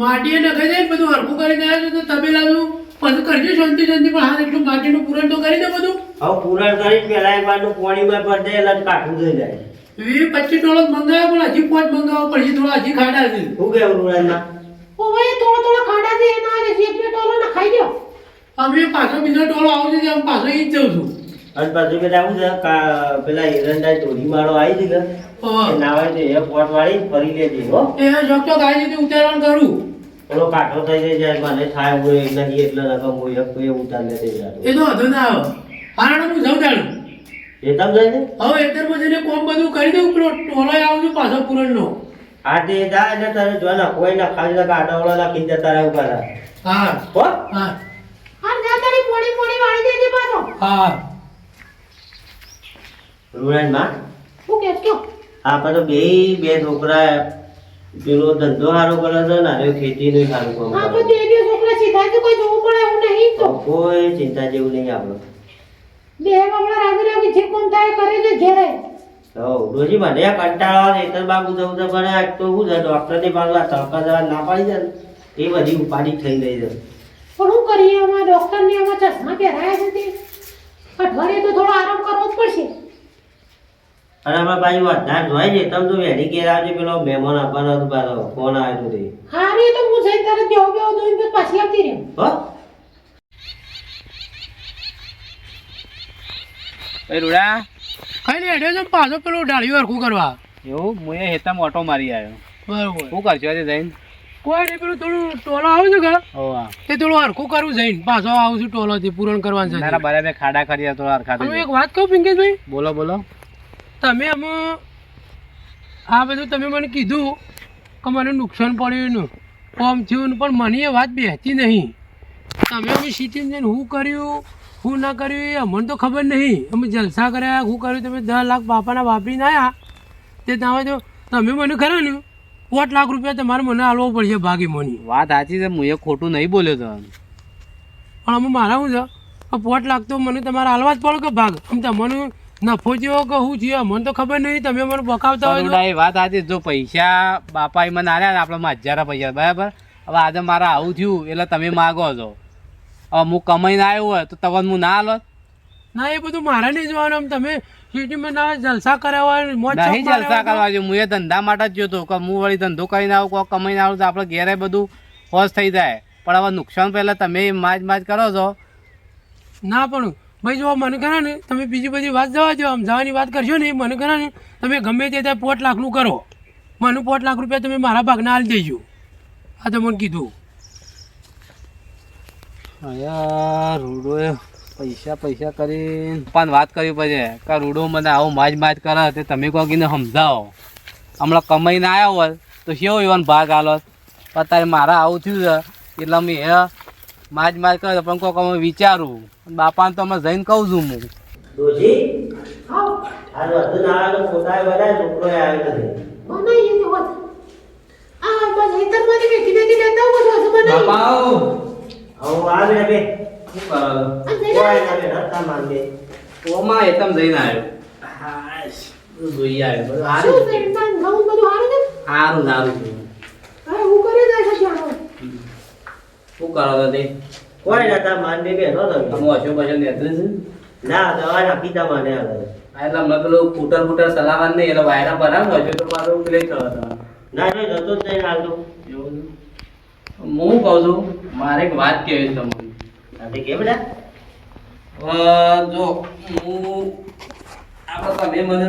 ના ખાઈ દઈ માટીએ નખાઈ દે બધું હરખું કરી દે છે તો તબેલાનું પણ કરજો શાંતિ શાંતિ પણ હાલ એટલું માટીનું પૂરણ તો કરી દે બધું. હવે પૂરણ કરી પેલા એક પોણીમાં પાણીમાં પર દે એટલે કાઠું થઈ જાય. વી પચીસ ડોલર મંગાવ્યો પણ હજી પાંચ મંગાવવા પડશે થોડા હજી ખાડા છે. શું કેવું ઓ ભાઈ થોડો થોડો ખાડા છે એના અને જે બે ટોલો નખાઈ દો અમે પાછો બીજો ટોળો આવશે ત્યાં પાછો ઈ જ જઉં છું. અને પાછું પેલા આવું છે પેલા હિરણદાસ ધોરી માળો આવી છે કે નાવાય તો એ પોટ વાળી ફરી લેજે હો. એ જોક ચોક આવી રીતે ઉતારવાનું કરું. પેલો કાઠો થઈ જાય મને થાય હું એક એટલે રકમ હું એક એ ઉતાર લેતી જાય એ તો વધુ ના આવે. કારણ હું જઉં જાય ને હવે એતરમાં જઈને કોમ બધું કરી દઉં પેલો ટોળો આવું છું પાછો પૂરણનો. આ તે જાય એટલે તારે જો ના કોઈ ના ખાલી ના કાંટાવાળા નાખી જતા રહે ઊભા હા. હો? હા. હા જા તારી પોણી પોણી વાળી દેજે પાછો. હા. રૂડાનમાં હું કે કયો? આપણે તો બે બે છોકરા પેલો ધંધો સારો કરે છે ને હવે નહીં સારું કામ હા તો તે બે છોકરા સીધા તો કોઈ જોવું પડે એવું નહીં તો. કોઈ ચિંતા જેવું નહીં આપણે બે બાબડા રાગી રાગી જે કોણ થાય કરે છે ઘેરે. તો રોજી મને કંટાળો જ બાબુ જવું તો પણ આ તો શું છે ડોક્ટરની પાસે આ તડકા જવા ના પાડી જાય એ બધી ઉપાડી થઈ ગઈ છે. પણ શું કરીએ અમારા ડોક્ટર ને અમારા ચશ્મા પહેરાયા છે તે. અઠવાડિયે તો થોડો આરામ કરવો જ પડશે. અને આપણે પાછી વધારે જોઈ છે તમે તો વહેલી ઘેર આવજો પેલો મહેમાન આપવાનો હતો પાછો ફોન આવ્યો હતો તે. હારી તો હું જઈ તરત બેહો બેહો દોઈને તો પાછી આવતી રહી. હો? એ રૂડા. કઈ નહીં હેડ્યો છે પાછો પેલો ડાળીઓ હરખું કરવા. એવું? હું એ હેતામાં ઓટો મારી આવ્યો બરોબર. શું કરશો આજે જઈને? કોઈ નહીં પેલું થોડું ટોલો આવે છે કે? તે થોડું હરખું કરવું જઈને પાછો આવું છું ટોલોથી પૂરણ કરવાનું છે તારા બરાબર ખાડા કરી તો હરખા એક વાત કહું પિંકેશભાઈ? બોલો બોલો. તમે એમ આ બધું તમે મને કીધું કે મને નુકસાન પડ્યું કોમ થયું પણ મને એ વાત બેસતી નહીં. તમે અમે સિટીમાં જઈને શું કર્યું શું ના કર્યું એ અમને તો ખબર નહીં. અમે જલસા કર્યા શું કર્યું તમે દસ લાખ બાપાના વાપરીને આવ્યા તે તમે તો તમે મને ખરા ને પોટ લાખ રૂપિયા તમારે મને આલવો પડશે ભાગી મને. વાત સાચી છે હું એ ખોટું નહીં બોલ્યો તો. પણ અમે મારા હું છે? પોટ લાખ તો મને તમારે હાલવા જ પડે કે ભાગ? આમ તમને નફો જેવો કે હું જીવ મને તો ખબર નહીં તમે મને બકાવતા હોય એ વાત આજે જો પૈસા બાપા મને આલ્યા ને આપણે હજારા પૈસા બરાબર? હવે આજે મારે આવું થયું એટલે તમે માગો છો. હવે હું કમાઈને આવ્યો હોય તો તમને હું ના લો ના એ બધું મારે નહીં જોવાનું. તમે સિટીમાં ના જલસા કર્યા હોય નહીં જલસા કરવા જોઈએ. હું એ ધંધા માટે જ જોતો કે હું વળી ધંધો કરીને આવું કોક કમાઈને આવું તો આપણે ઘેરે બધું હોશ થઈ જાય. પણ હવે નુકસાન પહેલાં તમે માજ માજ કરો છો. ના પણ ભાઈ જો મને ખરા ને, તમે બીજી બધી વાત જવા દો, આમ જવાની વાત કરશો ને મને ખરા ને, તમે ગમે તે ત્યાં પોટ લાખનું કરો. મને પોટ લાખ રૂપિયા તમે મારા ભાગના હાલ દેજો. આ તો મને કીધું. યાર, રૂડો પૈસા પૈસા કરીને. પણ વાત કરવી પડે, કે રૂડો મને આવો માજ માજ કરે તે તમે કહો કીને સમજાવો. હમણાં કમાઈને આવ્યા હોય તો કેવો એવાનો ભાગ હાલો અત્યારે મારા આવું થયું છે, એટલે હે માજ માજ કરે પણ કોક અમે વિચારું. બાપાને તો અમે જઈને કહું છું હું. ડોશી? આ વધુ નાવાનો પોતાએ બધા છોકરો આવ્યો નથી બનાવીએ તો હોત આ બસ હેતરમાંથી બેઠી બેઠી લેતા આવો છો બનાવી હવે આ બે બે. શું કરો? કોઈ ના બે રસ્તા માંગે. ઓમાં એકદમ જઈને આવ્યો. જોઈ આવ્યો. શું છે. બધું હારું છે સારું સારું હવે હું કરી દઈશ જાણો શું કરો તે? કોઈ નતા માંગે બે નો તમે તમે હશો પછી નેતું છે? ના દવા પીતા તા મને એટલે હમણાં પેલું ફૂટર ફૂટર ચલાવવાનું નહીં એટલે વાયરા ભરાવ હજુ તો મારું પ્લે તમે. ના જો જતો જ નહીં હાલતો એવું હું કહું છું મારે એક વાત કહેવી છે તમને આજે બેટા જો હું આપણે તમે મને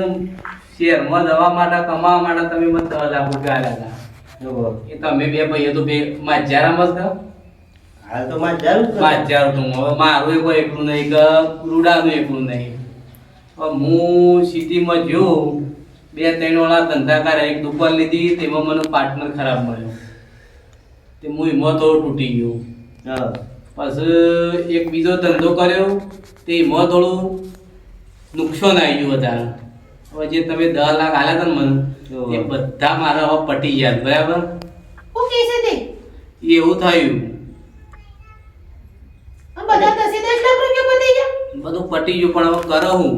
શેરમાં દવા માટે કમાવા માટે તમે મને દસ લાખ રૂપિયા આવ્યા હતા. જો. એ તમે બે ભાઈઓ તો બે માં જ ગયો હાલ તો માં જરૂરમાં જરૂર તો હવે મારું કોઈ એકલું નહીં કે રૂડાનું એકલું નહીં. હવે હું સિટીમાં જોઉં બે ત્રણ વાળા ધંધાકાર એક દુકાન લીધી તેમાં મને પાર્ટનર ખરાબ મળ્યો. તે હું એમાં થોડું તૂટી ગયો. હા. પછી એક બીજો ધંધો કર્યો તે એમાં થોડું નુકસાન આવી ગયું વધારે. હવે જે તમે દસ લાખ આલ્યા હતા ને મને એ બધા મારા હવે પટી ગયા બરાબર? એવું થયું. બધા દસે દસ લાખ રૂપિયા પતી ગયા? બધું પટી ગયું પણ હવે કરો હું?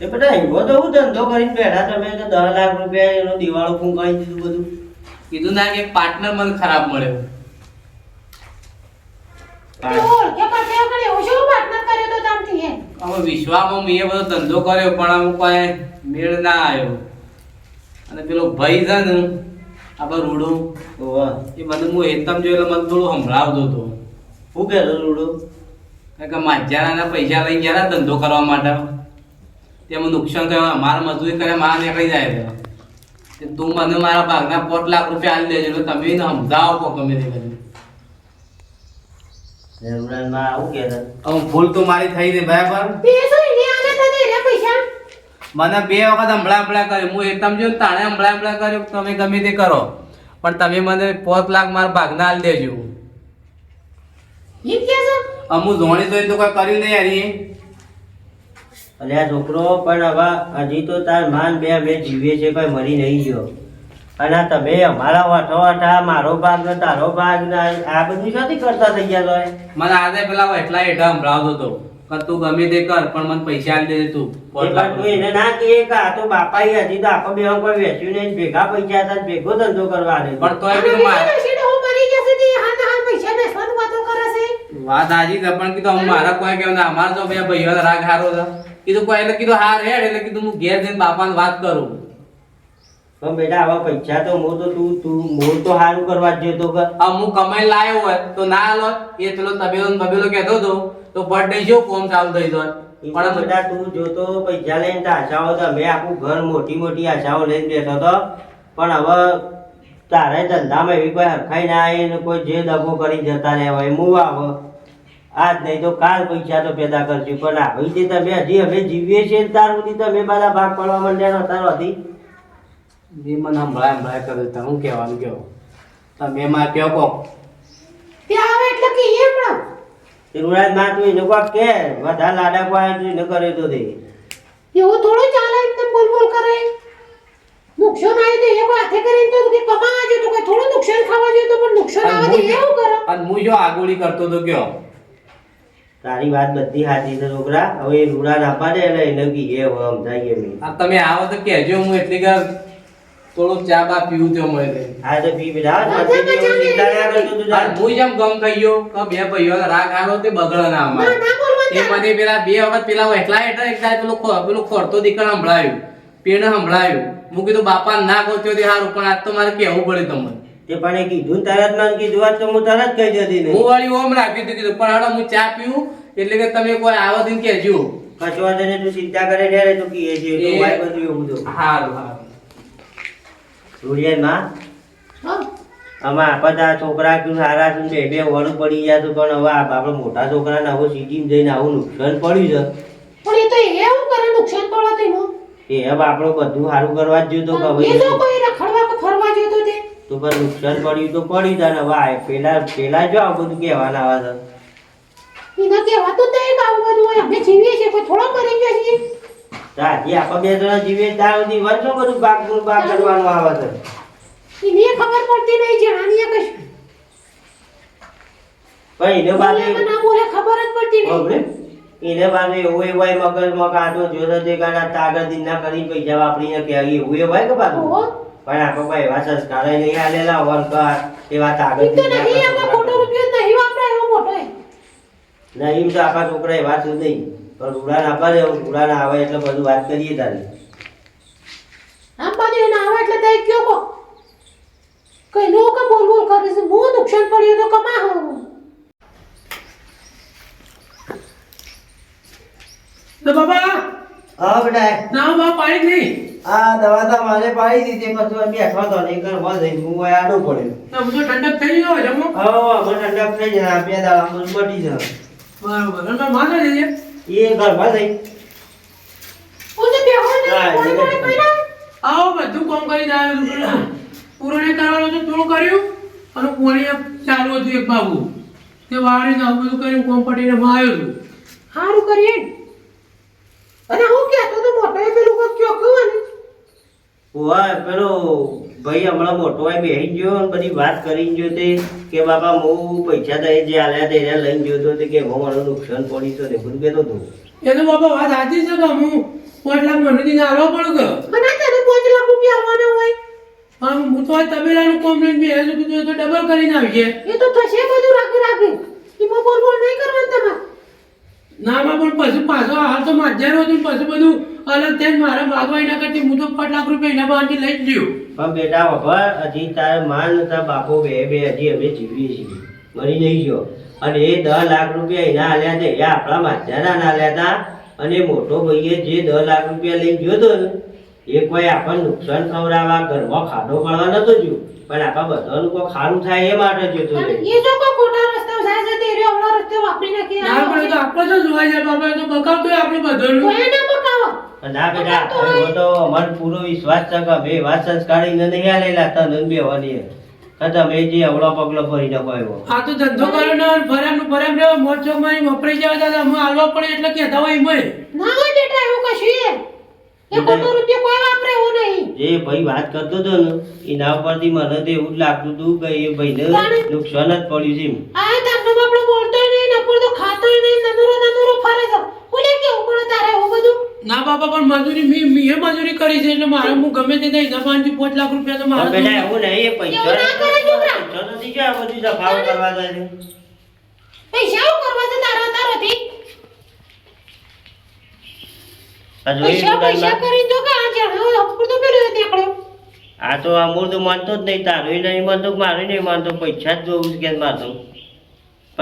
એ બેટા એવો તો હું ધંધો કરીને બેઠા તમે તો દસ લાખ રૂપિયા એનો દિવાળો ફૂંકાઈ દીધું બધું. કીધું ના કે પાર્ટનર મને ખરાબ મળ્યો. શો હે? હવે વિશ્વામાં મેં બધો ધંધો કર્યો પણ અમુક કોઈ મેળ ના આવ્યો. અને પેલો ભાઈ છે ને આપણે રૂડો એ મને હું હેતમ જોયેલો એટલે મને થોડું સંભળાવતો હતો. હું કહેતો રૂડો? માજાના પૈસા લઈને ગયા ધંધો કરવા માટે. તેમાં નુકસાન થયું અમારા મજૂરી કરે મારા નીકળી જાય તો તું મને મારા ભાગના પોત લાખ રૂપિયા આલી દેજો એટલે તમે સમજાવો કો ગમે તે હવે ભૂલ તો મારી થઈ ગઈ બરાબર? મને બે વખત હમણાં હમણાં કર્યું. હું એકદમ જો તાણે હમણાં હમણાં કર્યું તમે ગમે તે કરો. પણ તમે મને પોત લાખ મારા ભાગના આલી દેજો. એમ જોણી ધોણી તો કોઈ કર્યું નહીં યારી અને આ છોકરો પણ હવે હજી તો તાર માન બે બે જીવે છે ભાઈ મરી નહીં ગયો. અને આ તમે અમારા વાઠો વાઠા મારો ભાગ ને તારો ભાગ ને આ બધું નથી કરતા થઈ ગયા તો મને આજે પેલા એટલા હેઠા સંભળાવતો હતો કે તું ગમે તે કર પણ મને પૈસા આપી દે તું. એ એને ના કહે કે આ તો બાપા હજી તો આખો બે કોઈ વેચ્યું નહીં ભેગા પૈસા હતા ભેગો ધંધો કરવા દે પણ તોય મારે મરી તે હાલ પૈસા બેસવાનું વાતો કરે છે વાત હાજી છે પણ કીધું હું મારા કોઈ કેવું અમારા તો બે ભાઈઓ રાગ હારો છે કીધું કોઈ એટલે કીધું હાર હેડ એટલે કીધું હું ઘેર જઈને બાપાને વાત કરું. પણ બેટા આવા પૈસા તો હું તો તું તું મોર તો સારું કરવા જ તો કે. આ હું કમાઈ લાયો હોય તો ના આલો એ પેલો તબેલો ને બબેલો કહેતો હતો તો બર્થડે શું કોમ ચાલુ થઈ જાય. પણ બેટા તું જોતો પૈસા લઈને તો આશાઓ તો મેં આખું ઘર મોટી મોટી આશાઓ લઈને બેઠો તો પણ હવે તારે ધંધામાં એવી કોઈ હરખાઈ ના આવી કોઈ જે દગો કરી જતા રહેવાય હું આવ? આજ નહીં તો કાલ પૈસા તો પેદા કરશું. પણ આવી જે તમે હજી અમે જીવીએ છીએ ને ત્યાર સુધી તમે બધા ભાગ પડવા માંડ્યા તારો હતી એ મને હમણાં હમણાં કરે તો હું કહેવાનું કહો? તમે માં કહો કો તે આવે એટલે કે એ પણ. શરૂઆત ના તું એને કોક કે બધા લાડા કોઈ એને કરે તો દે. એવું થોડું ચાલે એકદમ બોલ બોલ કરે? નુકસાન આવી તો એ હાથે કરીને તો કે તો કોઈ થોડું નુકસાન ખાવા જોઈએ તો પણ નુકસાન આવે એવું કરે? અને હું જો આગોળી કરતો તો કયો? તારી વાત બધી સાચી છે છોકરા. હવે એ રૂડા ના પાડે એટલે એને કીએ હવે સમજાઈએ મેં આ તમે આવો તો કહેજો હું એટલી કર થોડો ચા બા પીવું તો મળે હા તો પી બેટા હું જેમ ગમ કહીયો કે બે ભાઈઓ રાગ હારો તે બગડે ના ના અમારે એ મને પેલા બે વખત પેલા એકલા હેઠળ એકલા પેલો પેલો ખોરતો દીકરો સંભળાયું. પેણ સંભળાયું. હું કીધું બાપા ના ગોત્યો તે સારું પણ આજ તો મારે કહેવું પડે તમને. તે પણ કીધું ને તરત મને કીધું હોત તો હું તરત કહી જતી ને હું વાળી ઓમ કીધું કીધું પણ હાડો હું ચા પીવું એટલે કે તમે કોઈ આવો દિન કહેજો. કશો વાંધો નહીં, તું ચિંતા કરે ત્યારે તું કીએ છે તો ભાઈ બધું એવું બધું. સારું સારું રૂડિયા માં હા. આમાં આપણે આ છોકરા શું સારા શું બે બે વળું પડી ગયા તો પણ હવે આપણે મોટા છોકરાને આવો સિટીમાં જઈને આવું નુકસાન પડ્યું પણ એ તો એવું કરે નુકસાન પડે તો છે એ હવે આપણો બધું સારું કરવા જ જોયું તો કે હવે કોઈ રખડવા કે ફરવા જતો તે પણ નુકસાન પડ્યું તો પડી તને હવે પેલા પેલા જો આ બધું કહેવાના આવે છે એને કહેવાતું જ નહીં આવું બધું હોય અમે જીવીએ છીએ કોઈ થોડો મરી ગયા છીએ. તો આપણે બે જણા જીવીએ ત્યાં સુધી વર્ષો બધું ભાગ ભાગ કરવાનું આવે છે એને ખબર પડતી નહીં જણાની કશું. પણ એને બાજુ ના બોલે ખબર જ પડતી નહીં. એને બાજુ એવું એવું હોય મગજમાં કાંટો જોતો તે તાગર દિન ના કરી પૈસા વાપરીને કે એવું એવું હોય કે ઓહો. પણ આપણે ભાઈ એવા સંસ્કાર નહીં આલેલા તાગર એ તો દિન નહીં કરતો એમાં રૂપિયો નહીં. વાપરાય એવો મોટો એ. નહીં તો આપણા છોકરાએ એવા નહીં. પણ ઉડાન આપવા દે ઉડાન આવે એટલે બધું વાત કરીએ તારી. આમ આવે એટલે તે કયો કો કઈ નો કે બોલ બોલ કરે છે. હું નુકસાન પડ્યું તો કમા હું તો બાબા હા બેટા. ના બા પાણી નહીં. આ દવા તો મારે પાડી દીધી પછી બેઠવા બેઠો તો નહીં કર બસ હું આડો પડ્યો તો બધો ઠંડક થઈ ગયો જમો હા મને ઠંડક થઈ જાય બે દાડા મને મટી જાય. બરાબર અને માને જઈએ એ ઘરમાં જઈ ઓને બેહો ને આવો બધું કામ કરી આવ્યો છું પૂરણ કરવાનું તો થોડું કર્યું? અને પોણી ચાલુ હતું એક બાબુ. તે વાળી ને બધું કર્યું કોમ પટીને માં આવ્યો છું સારું કરીએ. અને હું કહેતો તો મોટો પેલું કયો કયો ને પેલો ભાઈ હમણાં મોટો હોય બેસી ગયો અને બધી વાત કરી ગયો તે કે બાપા હું પૈસા તો એ જે આલ્યા તે એને લઈને ગયો તો તે કે હું મને નુકસાન પડી તો તે બધું કહેતો હતો એ તો બાપા વાત સાચી છે કે હું પાંચ લાખ મને દીને આવવા પડે કે? મને તને પાંચ લાખ રૂપિયા આવવાના હોય. આમ હું તો આ તબેલાનું કોમ લઈને બેસે છું કીધું તો ડબલ કરીને આવીએ. એ તો થશે બધું રાખી રાખી. એમાં બોલ બોલ નહીં કરવાનું તમારે. ના માં પણ પછી પાછો હાલ તો માજ્યારો હતું પછી બધું અલગ થઈને મારા માગવા એના કરતી હું તો પાંચ લાખ રૂપિયા એના બાંધી લઈ જ ગયો. પણ બેટા બાબા હજી તારે માન તારા બાપો બે બે હજી અમે જીવીએ છીએ. મરી નહીં ગયો. અને એ દસ લાખ રૂપિયા એના આલ્યા છે એ આપણા માધ્યાના ના આલ્યા હતા. અને મોટો ભાઈએ જે દસ લાખ રૂપિયા લઈને ગયો હતો ને એ કોઈ આપણને નુકસાન ખવડાવવા ઘરમાં ખાડો પાડવા નતો જોયું પણ આપણા બધાનું કોઈ ખારું થાય એ માટે જતો એ. જો કોઈ ખોટા રસ્તા જાય છે તે વાપરી નાખી ના પણ તો આપણે તો જોવા જાય બાપા એ તો બકાવતો હોય આપણે તો બધાનું એને બતાવો ના બેટા એવો તો અમારો પૂરો વિશ્વાસ છે કે બે વાત સંસ્કારી નહીં આલેલા તને ને બેવાની કે તમે જે અવળો પગલો ભરી નાખો એવો. આ તો ધંધો કર્યો ને ફરેમનું ફરેમ રહ્યો મોજ ચોક વપરાઈ જાય દાદા અમે હાલવા પડે એટલે કે હોય એમાંય. ના હોય બેટા એવું કશું એ એ રૂપિયો કોઈ વાપરે એવું નહીં. જે ભાઈ વાત કરતો હતો ને એના ઉપરથી મને તો એવું જ લાગતું હતું કે એ ભાઈને. નુકસાન જ પડ્યું છે આ તારનો બાપડો બોલતોય નહીં નપુર તો ખાતોય નનુરો નનુરો ફરે છે. બોલે કેવું પડે તારે એવું બધું? ના બાપા પણ મજૂરી મી મીએ મજૂરી કરી છે એટલે મારે હું ગમે તે દઈ એના પાંચ પાંચ લાખ રૂપિયા તો મારે બેટા એવું નહીં એ પૈસા ના કરે છોકરા. પૈસા નથી કે આ બધું સફાવ કરવા દે પૈસા શું કરવા છે તારા તારાથી? આ પૈસા પૈસા કરી તો કે આ જણો હપ્પુ તો પેલો નીકળ્યો આ તો અમૂળ માનતો જ નહીં તારું નહીં માનતો મારું નહીં માનતો પૈસા જ જોવું છે કે મારતો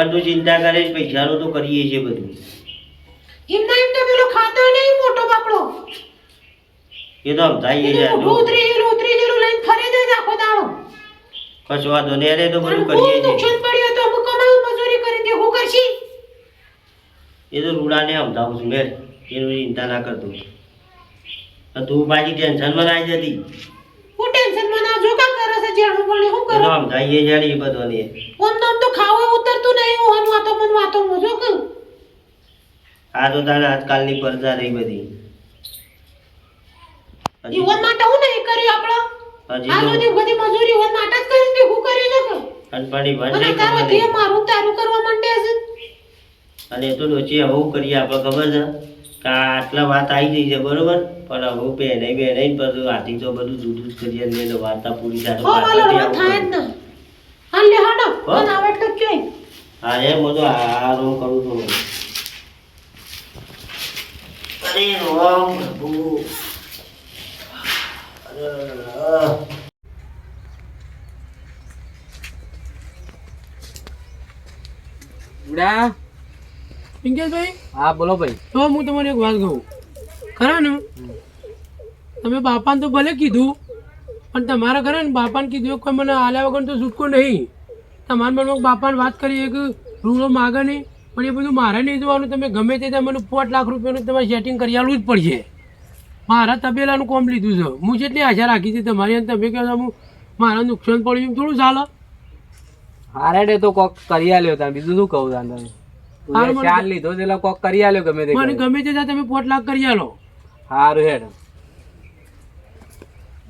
પણ તું ચિંતા કરે પૈસાનું તો કરીએ છે બધું. એમના એમ તો પેલો ખાતો નહીં મોટો બાપડો. એ તો સમજાઈએ છે ઉતરી ઉતરી ગયેલું લઈને ફરે છે આખો દાડો. કશો વાંધો નહીં અરે તો બધું કરીએ છે નુકસાન પડ્યો તો હું કમાયું મજૂરી કરી દે હું કરશી? એ તો રૂડાને સમજાવું છું મેં એનું ચિંતા ના કરતો તું. પાછી ટેન્શનમાં આવી જતી. હું ટેન્શનમાં ના જો કા કરે છે જેણું પણ હું કરું. સમજાઈએ એ બધાને. ઓમ તો ખાવા ઉતરતું નહીં હું વાતો મન વાતો મોજો કે આ તો તારે આજકાલની પરજા રહી બધી. જીવન માટે હું નહીં કર્યું આપણો આ તો બધી બધી મજૂરી હોય માટે જ કરી કે હું કરી ભણ અને નહીં તારો ખબર મારું તારું કરવા માંડે છે. અને એ તો ડોચી આવું કરીએ આપણે ખબર છે કે આટલા વાત આવી ગઈ છે બરોબર? પણ હવે બે નહીં પણ આથી તો બધું જુદું જ કરીએ ને વાર્તા પૂરી થાય તો હો થાય જ. ના. હાલ લે હાડો. હો? અને આવે તો હા એ બધું આ કરું છું. અરે રોમ પ્રભુ અરે ઉડા. પિંકેશભાઈ? હા બોલો ભાઈ. તો હું તમને એક વાત કહું. ખરા ને? તમે બાપાને તો ભલે કીધું પણ તમારા ઘરે ને બાપાને કીધું કોઈ મને આલ્યા વગર તો છૂટકો નહીં. તમારા મનમાં બાપાને વાત કરી કે રૂડો માગે નહીં પણ એ બધું મારે નહીં જોવાનું. તમે ગમે તે મને પાંચ લાખ રૂપિયાનું તમારે સેટિંગ કરી આલવું જ પડશે. મારા તબેલાનું કોમ લીધું છે. હું જેટલી આશા રાખી હતી તમારી અને તમે કહો હું મારા નુકસાન પડ્યું થોડું ચાલે. હારે તો કોક કરી આલ્યો તમે. બીજું શું કહું તા તમે? ચાલ લીધો એટલે કોક કરી આલ્યો ગમે તે મને ગમે તે તમે પાંચ લાખ કરી આલો. હારું હેડ.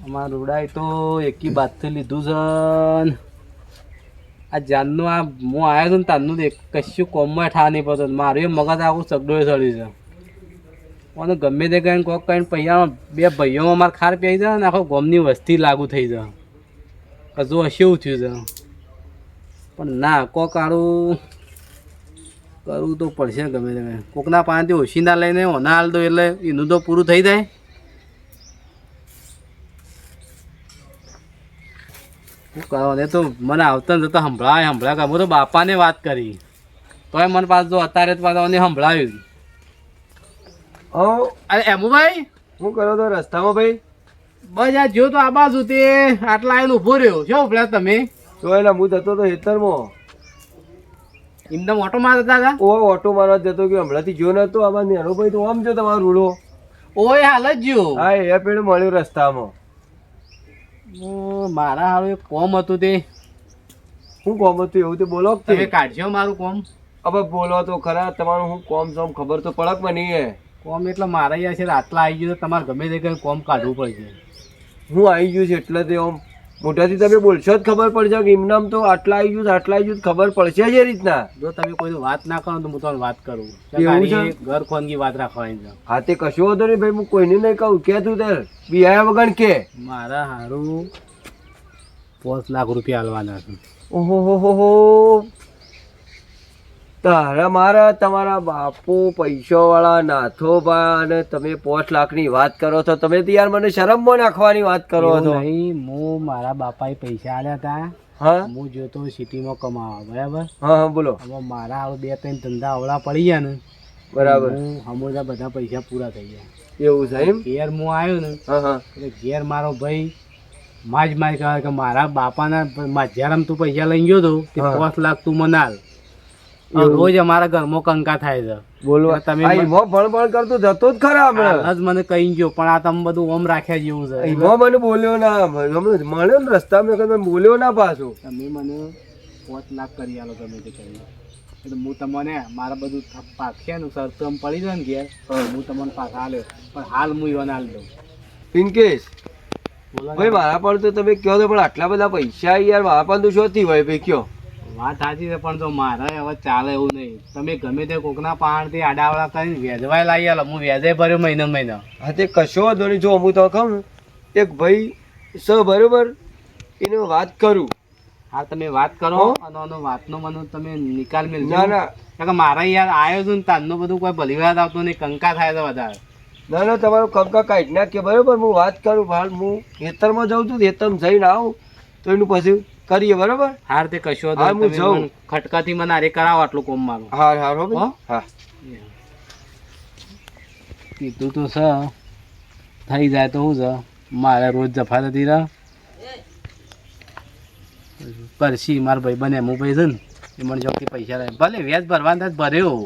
અમારું રૂડાય તો એકી બાદથી લીધું છે ન. આ જાનનું આ હું આવ્યો છું ને તારનું કશું કોમમાં ઠા નહીં પડતો મારું એ મગજ આખું સગડો સડ્યું છે અને ગમે તે કહીને કોક કહીને પૈયા બે ભાઈઓમાં મારે ખાર પી જાય ને આખો ગોમની વસ્તી લાગુ થઈ જાય હજુ હશે થયું છે પણ ના, કોક આડું કરવું તો પડશે ગમે તે. કોકના ઓછી ઓછીના લઈને ઓના હાલ દો એટલે એનું તો પૂરું થઈ જાય શું તો મને આવતા ને જતા સંભળાય સંભળાય. હું તો બાપાને વાત કરી. તોય મને પાછું જો અત્યારે તો પાછું સંભળાયું. ઓ અરે એમુભાઈ શું કરો તો રસ્તામાં ભાઈ? બસ આ જો તો આ બાજુ તે આટલા આવેલું ઊભો રહ્યો. છો ઉભલા તમે. તો એટલે હું જતો તો હેતરમાં એમને ઓટો મારતા હતા ઓ ઓટો મારવા જતો કે હમણાંથી જો નતો. આમાં નેનો ભાઈ તો આમ જો તમારો રૂડો. ઓય હાલ જ જો હા એ પેડ મળ્યો રસ્તામાં. મારા હારું એક કોમ હતું તે. શું કોમ હતું? એવું તે બોલો તમે કાઢશો મારું કોમ. હવે બોલો તો ખરા તમારું હું કોમ સોમ ખબર તો પડક મને. હે કોમ એટલે મારા યાર છે રાતલા આવી ગયું તો તમારે ગમે તે કંઈ કોમ કાઢવું પડશે. હું આવી ગયું છે એટલે તે આમ મોઢાથી તમે બોલશો જ ખબર પડશે. કે એમનામ તો આટલા આવી ગયું આટલા આવી ગયું ખબર પડશે જ એ રીતના. જો તમે કોઈ વાત ના કરો તો હું તમને વાત કરું. એવું છે? ઘર ખોનગી વાત રાખવાની છે. હા તે કશો હતો નહીં ભાઈ હું કોઈને નહીં કહું. કે તું તાર બિહાયા વગર કે? મારા હારું પાંચ લાખ રૂપિયા હાલવાના છે. ઓહો હો હો હો તારા મારા તમારા બાપુ પૈસાવાળા નાથોભા અને તમે પાંચ લાખની વાત કરો છો તમે તો યાર મને શરમમાં નાખવાની વાત કરો છો. નહીં હું મારા બાપાએ પૈસા આલ્યા હતા હા? હું જોતો સિટીમાં કમાવા બરાબર? હા હા બોલો. હવે મારા હવે બે ત્રણ ધંધા અવળા પડી ગયા ને બરાબર. હું હમણાં બધા પૈસા પૂરા થઈ ગયા. એવું છે એમ? ઘેર હું આવ્યો ને હા હા. એટલે ઘેર મારો ભાઈ માજ માજ કહે કે મારા બાપાના માજ્યારામ તું પૈસા લઈ ગયો તો તે. પાંચ લાખ તું મનાલ. રોજ અમારા ઘરમાં કંકા થાય છે. બોલવા. તમે ઈમો ભણ ભણ કરતો જતો જ ખરા હમણાં. આજ મને કહી ગયો પણ આ તમે બધું ઓમ રાખ્યા જેવું છે. ઈમો મને બોલ્યો ના. હમણાં મળ્યો ને રસ્તામાં કદાચ મને બોલ્યો ના પાછો. તમે મને પાંચ લાખ કરી આલો તમે તે કરી. એટલે હું તમને મારા બધું પાક્યા નું સરતમ પડી જાય ને ઘેર હું તમને પાછા આલ્યો. પણ હાલ હું ઈવન આલ દઉં. પિંકેશ બોલો ભાઈ મારા પણ તો તમે કહો તો પણ આટલા બધા પૈસા યાર. મારા પણ તો શોધી હોય ભાઈ કયો? વાત સાચી છે પણ જો મારે હવે ચાલે એવું નહીં. તમે ગમે તે કોકના પહાણથી આડાવડા કરીને વેજવાય લાવી આલો. હું વેજે ભર્યો મહિનો મહિને. હા તે કશો વાંધો નહીં. જો હું તો કહું એક ભાઈ સ બરોબર એને વાત કરું. હા તમે વાત કરો? અને આનો વાતનો મને તમે નિકાલ મેળજો. ના ના. કારણ કે મારા યાર આવ્યો છું ને તારનું બધું કોઈ ભલી વાત આવતો નહીં. કંકા થાય છે વધારે. ના ના તમારું કંકા કાઢી નાખીએ. બરોબર હું વાત કરું હાલ હું ખેતરમાં જાઉં છું ખેતરમાં જઈને આવું. તો એનું પછી કરીએ બરોબર? હાર તે કશો હા, હું જઉં. ખટકાથી મને આરે કરાવો આટલું કોમ મારું. હા હા હો? હા. કીધું તો છે થઈ જાય તો શું છે મારે રોજ જફા થતી રહે પરસી મારા ભાઈ બને હું ભાઈ છે ને એ મને જોગથી પૈસા રહે ભલે વ્યાજ ભરવાના થાય ભર્યો.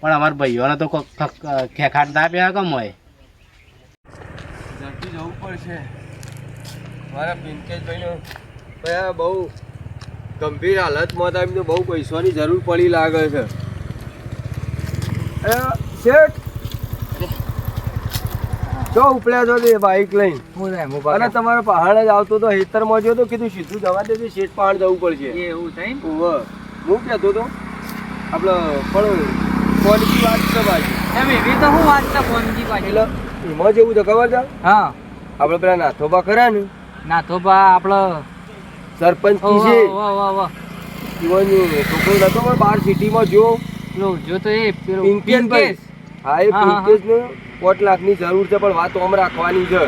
પણ અમારા ભાઈઓને તો ખેખાટ ના આપ્યા કમ હોય ઝડપી જવું પડશે. મારા પિંકેશભાઈનો ભાઈ બહુ ગંભીર હાલતમાં હતા એમને બહુ પૈસાની જરૂર પડી લાગે છે. શેઠ? જો ઉપડ્યા છો તે બાઈક લઈને. અને તમારે પહાડ જ આવતો તો હેતરમાં જો તો કીધું સીધું જવા દેજો શેઠ પહાડ જવું પડશે. એવું થાય ઉવ્વ. હું કહેતો તો આપણે પણ ફોનની વાત છે બાજુ એમ એવી તો હું વાત છે પાછી એટલે એમાં જેવું છે ખબર છે હા. આપણે પેલા નાથોબા ખરા ને. ના તો બા આપણો સરપંચ કી છે. વાહ ઈવન છોકરો હતો પણ બહાર સિટીમાં જો. જો તો એ પિંકેશભાઈ હા એ હા, હા, પિંકેશ ને પાંચ લાખની જરૂર છે પણ વાત ઓમ રાખવાની છે.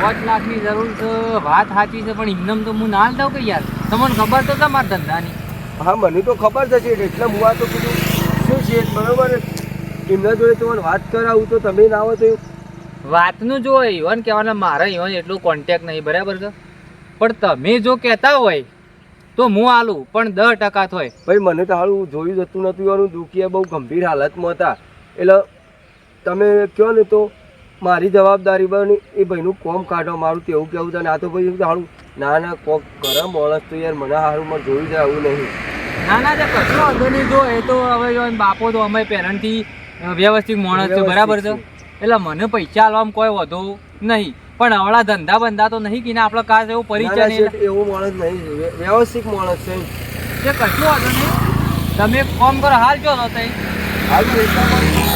પાંચ લાખની જરૂર છે વાત સાચી છે પણ ઇન્કમ તો હું ના દઉં કે યાર. તમને ખબર તો છે મારા ધંધાની. હા મને તો ખબર છે એટલે હું આ તો કીધું શું છે બરોબર એમના જોડે તમને વાત કરાવું તો તમે ના આવો તો વાતનું જો ઈવન કહેવાના મારા ઈવન એટલો કોન્ટેક્ટ નહીં બરાબર છે? પણ તમે જો કહેતા હોય તો હું હાલું પણ દસ ટકા થાય. ભાઈ મને તો હાલું જોયું જતું નથી એનું દુખીએ બહુ ગંભીર હાલતમાં હતા. એટલે તમે કહો ને તો મારી જવાબદારી બની એ ભાઈનું કોમ કાઢો મારું તેવું કેવું છે. ને આ તો ભાઈ હાલું ના ના કોક કરે માણસ તો યાર મને હારું મને જોયું છે આવું નહીં. ના ના તે કશો વાંધો નહીં. જો એ તો હવે જો બાપો તો અમે પેરેન્ટથી વ્યવસ્થિત માણસ છે બરાબર છે. એટલે મને પૈસા આલવામાં કોઈ વધુ નહીં. પણ આવડા ધંધા બંધા તો નહીં કીને આપણો કાચ એવો પરિચય એવું માણસ નહીં વ્યવસ્થિત માણસ છે તે કશું વાંધો નહીં. તમે ફોન કરો હાલ જો તો હાલું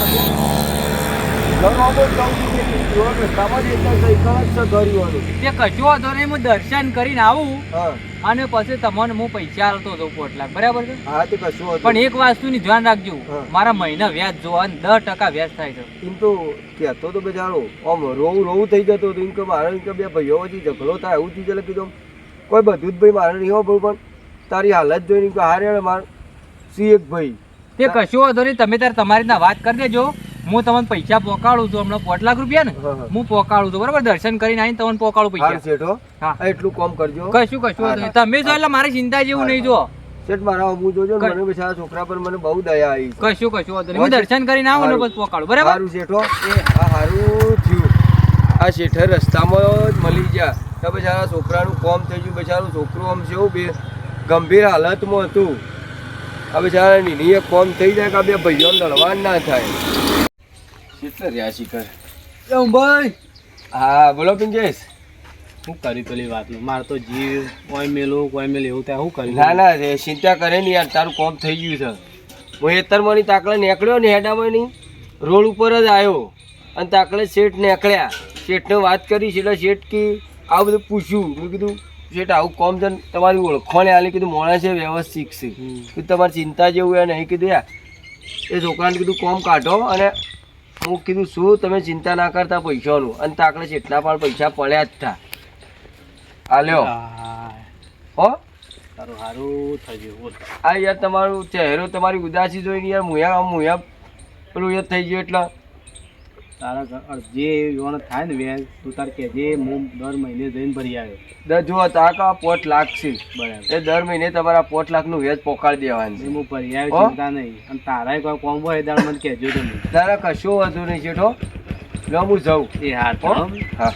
તે કશું નહીં હું દર્શન કરીને આવું હા. અને પછી તમને હું પૈસા આલતો હતો પોટલા બરાબર છે? હા તે કશું હતું. પણ એક વસ્તુની ધ્યાન રાખજો. મારા મહિના વ્યાજ જોવા દસ ટકા વ્યાજ થાય છે. એમ તો કહેતો તો બેચારો આમ રોવું રોવું થઈ જતો હતો એમ કે મારે એમ કે બે ભાઈઓ વચ્ચે ઝઘડો થાય એવું થઈ જાય કીધું કોઈ બધું જ ભાઈ મારે નહીં હો ભાઈ પણ તારી હાલત જોઈને કે હારે માર. સી એક ભાઈ? તે કશું વાંધો નહીં તમે તાર તમારી વાત કરી દેજો. હું તમને પૈસા પોકાડું છું હમણાં પાંચ લાખ રૂપિયા ને હા, પોકાડું છું બરાબર? દર્શન કરીને આવીને તમને પોકાડું પૈસા. શેઠો. હા. એટલું કામ કરજો. કશું કશું તમે જો એટલે મારી ચિંતા જેવું નહીં જો શેઠ મારા હું જોજો મને બેચારા છોકરા પર મને બહુ દયા આવી કશું કશું વાંધો હું દર્શન કરીને આવું ને હારું. બસ પોકાડું બરાબર? હારું શેઠો. આ હારું થયું. આ શેઠે રસ્તામાં જ મળી ગયા. તો બેચારા છોકરાનું કોમ થઈ ગયું. બેચારું છોકરું આમ એવું બે ગંભીર હાલતમાં હતું. આ બેચારા નીનીએ કોમ થઈ જાય કે બે ભાઈઓ લડવા ના થાય. કેટલે રહ્યા શિખર ભાઈ હા બોલો પિંકેશ. શું કરી પેલી વાતનું? મારે તો જીવ કોઈ મેલું કોઈ મેલું એવું ત્યાં શું કર્યું ના ના રે, ચિંતા કરે નહીં યાર તારું કોમ થઈ ગયું છે. હું એતરમાંની તાકડે નીકળ્યો ને હેડામાંની રોડ ઉપર જ આવ્યો. અને તાકડે શેઠ નીકળ્યા. શેઠને વાત કરી છે એટલે શેઠ કે આ બધું પૂછ્યું. મેં કીધું શેઠ આવું કોમ છે ને તમારી ઓળખાણ આલી. કીધું મોણા છે વ્યવસ્થિત છે. કીધું તમારી ચિંતા જેવું એ નહીં કીધું યાર એ છોકરાને કીધું કોમ કાઢો અને હું કીધું શું તમે ચિંતા ના કરતા પૈસાનું? અને તાકડે જેટલા પણ પૈસા પડ્યા જ હતા આ લ્યો. હો? સારું સારું થઈ ગયું આ યાર તમારું ચહેરો તમારી ઉદાસી જોઈને યાર મુયા મુયા પેલું એ થઈ ગયું એટલે. તારા જે યુવાન થાય ને વ્યાજ તું તાર કહેજે હું દર મહિને જઈને ભરી આવ્યો દર જો તાકા પોટ લાખ છે. બરાબર. એ દર મહિને તમારા પોટ લાખનું વ્યાજ પોકાડી દેવાનું હું ભરી આવ્યો ચિંતા નહીં. અને તારાય કોઈ કોમ હોય દાડ મને કહેજો તમે. તારા કશું વધુ નહીં શેઠો લો હું જાઉં. એ હો? હા.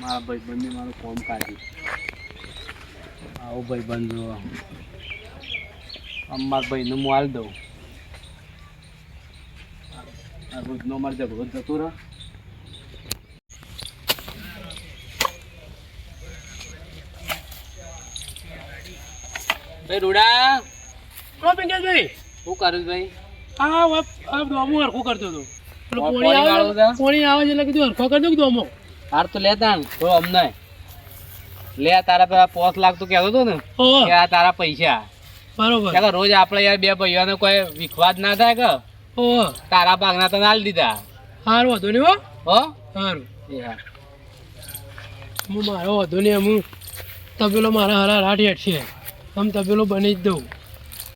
મારા ભાઈબંધને મારું કોમ કાઢી આવો ભાઈ બંધ આમ મારા ભાઈને હું હાલ દઉં. આ રોજનો મારે ઝઘડો જતો રહે ભાઈ? રૂડા બોલો પિંકેશભાઈ શું કરું ભાઈ? હા આ દોમો હરખો કરતો હતો. પોણી આવે પોણી આવે છે એટલે કીધું હરખો કરજો દોમો હાર તો લેતા તો અમને. લે તારા પેલા પોસ લાખ તો કહેતો હતો ને કે આ તારા પૈસા. બરોબર. રોજ આપણે યાર બે ભાઈઓને કોઈ વિખવાદ ના થાય કે? ઓહો તારા ભાગના તને આલી દીધા. સારું વાંધો નહીં હો. હો? સારું એ હું. મારો વાંધો નહીં હું તબેલો મારા હરા હાટ હેઠ છે. આમ તબેલો બની જ દઉં.